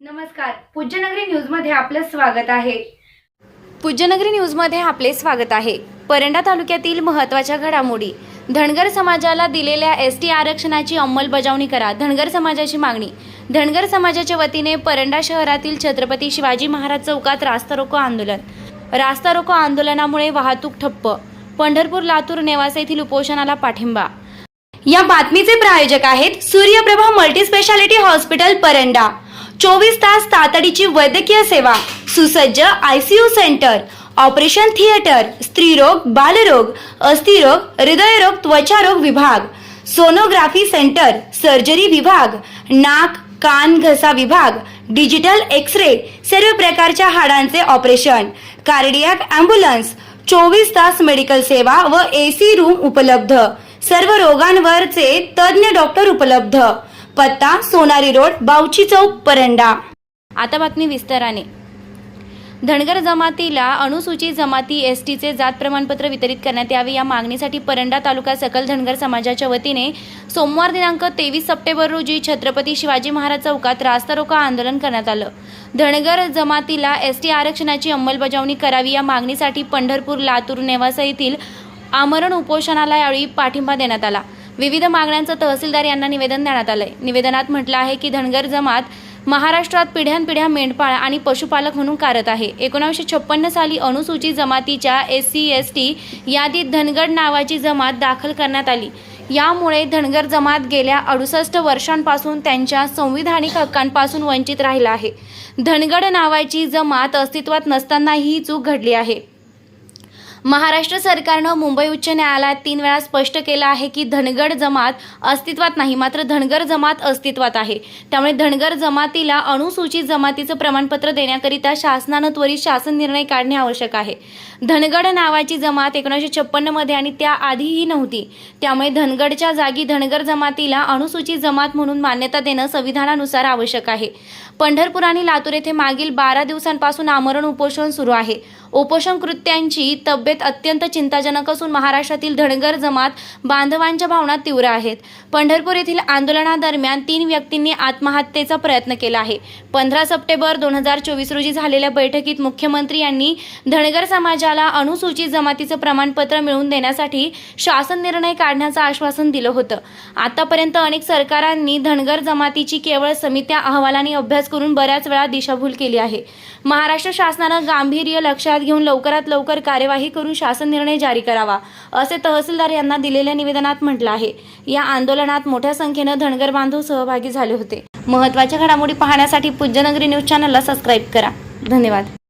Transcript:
नमस्कार. पूज्यनगरी न्यूजमध्ये आपलं स्वागत आहे. पूज्यनगरी न्यूजमध्ये आपले स्वागत आहे. परंडा तालुक्यातील महत्त्वाच्या घडामोडी. धनगर समाजाला दिलेल्या एस टी आरक्षणाची अंमलबजावणी करा धनगर समाजाची मागणी. धनगर समाजाच्या वतीने परंडा शहरातील छत्रपती शिवाजी महाराज चौकात रास्ता रोको आंदोलन. रास्ता रोको आंदोलनामुळे वाहतूक ठप्प. पंढरपूर लातूर नेवासा येथील उपोषणाला पाठिंबा. या बातमीचे प्रायोजक आहेत Suryaprabha multi speciality hospital Paranda. चोवीस तास तातडीची वैद्यकीय सेवा सुसज्ज आयसीयू सेंटर ऑपरेशन थिएटर स्त्रीरोग बालरोग अस्थिरोग हृदयरोग त्वचारोग विभाग सोनोग्राफी सेंटर सर्जरी विभाग नाक कान घसा विभाग डिजिटल एक्स रे सर्व प्रकारच्या हाडांचे ऑपरेशन कार्डियाक अँब्युलन्स चोवीस तास मेडिकल सेवा व एसी रूम उपलब्ध सर्व रोगांवरचे तज्ज्ञ डॉक्टर उपलब्ध. पत्ता सोनारी रोड बावची चौक परंडा. आता बातमी विस्ताराने. धनगर जमातीला अनुसूचित जमाती एस टीचे जात प्रमाणपत्र वितरित करण्यात यावे या मागणीसाठी परंडा तालुका सकल धनगर समाजाच्या वतीने सोमवार दिनांक तेवीस सप्टेंबर रोजी छत्रपती शिवाजी महाराज चौकात रास्ता रोका आंदोलन करण्यात आलं. धनगर जमातीला एस टी आरक्षणाची अंमलबजावणी करावी या मागणीसाठी पंढरपूर लातूर नेवासा येथील आमरण उपोषणाला यावेळी पाठिंबा देण्यात आला. विविध मागण्यांचं तहसीलदार यांना निवेदन देण्यात आलंय. निवेदनात म्हटलं आहे की धनगर जमात महाराष्ट्रात पिढ्यानपिढ्या मेंढपाळ आणि पशुपालक म्हणून कारत आहे. एकोणावीसशे छप्पन्न साली अनुसूचित जमातीच्या एस सी एस टी यादीत धनगड नावाची जमात दाखल करण्यात आली. यामुळे धनगर जमात गेल्या अडुसष्ट वर्षांपासून त्यांच्या संविधानिक हक्कांपासून वंचित राहिला आहे. धनगड नावाची जमात अस्तित्वात नसताना ही चूक घडली आहे. महाराष्ट्र सरकारनं मुंबई उच्च न्यायालयात तीन वेळा स्पष्ट केलं आहे की धनगर जमात अस्तित्वात नाही मात्र धनगर जमात अस्तित्वात आहे. त्यामुळे धनगर जमातीला अनुसूचित जमातीचं प्रमाणपत्र देण्याकरिता शासनानं त्वरित शासन निर्णय काढणे आवश्यक आहे. धनगड नावाची जमात एकोणीसशे छप्पन्नमध्ये आणि त्याआधीही नव्हती. त्यामुळे धनगडच्या जागी धनगर जमातीला अनुसूचित जमात म्हणून मान्यता देणं संविधानानुसार आवश्यक आहे. पंढरपूर आणि लातूर येथे मागील बारा दिवसांपासून आमरण उपोषण सुरू आहे. उपोषण कृत्यांची तब्येत अत्यंत चिंताजनक असून महाराष्ट्रातील धनगर जमात बांधवांच्या भावना तीव्र आहेत. पंढरपूर येथील आंदोलनादरम्यान तीन व्यक्तींनी आत्महत्येचा प्रयत्न केला आहे. पंधरा सप्टेंबर दोन हजार चोवीस रोजी झालेल्या बैठकीत मुख्यमंत्री यांनी धनगर समाजाला अनुसूचित जमातीचं प्रमाणपत्र मिळवून देण्यासाठी शासन निर्णय काढण्याचं आश्वासन दिलं होतं. आतापर्यंत अनेक सरकारांनी धनगर जमातीची केवळ समित्या अहवालाने अभ्यास करून बऱ्याच वेळा दिशाभूल केली आहे. महाराष्ट्र शासनानं गांभीर्य लक्षात घेऊन लवकरात लवकर कार्यवाही करून शासन निर्णय जारी करावा असे तहसीलदार यांना दिलेल्या निवेदनात म्हटलं आहे. या आंदोलनात मोठ्या संख्येनं धनगर बांधव सहभागी झाले होते. महत्त्वाच्या घडामोडी पाहण्यासाठी पूज्यनगरी न्यूज चॅनलला सबस्क्राईब करा. धन्यवाद.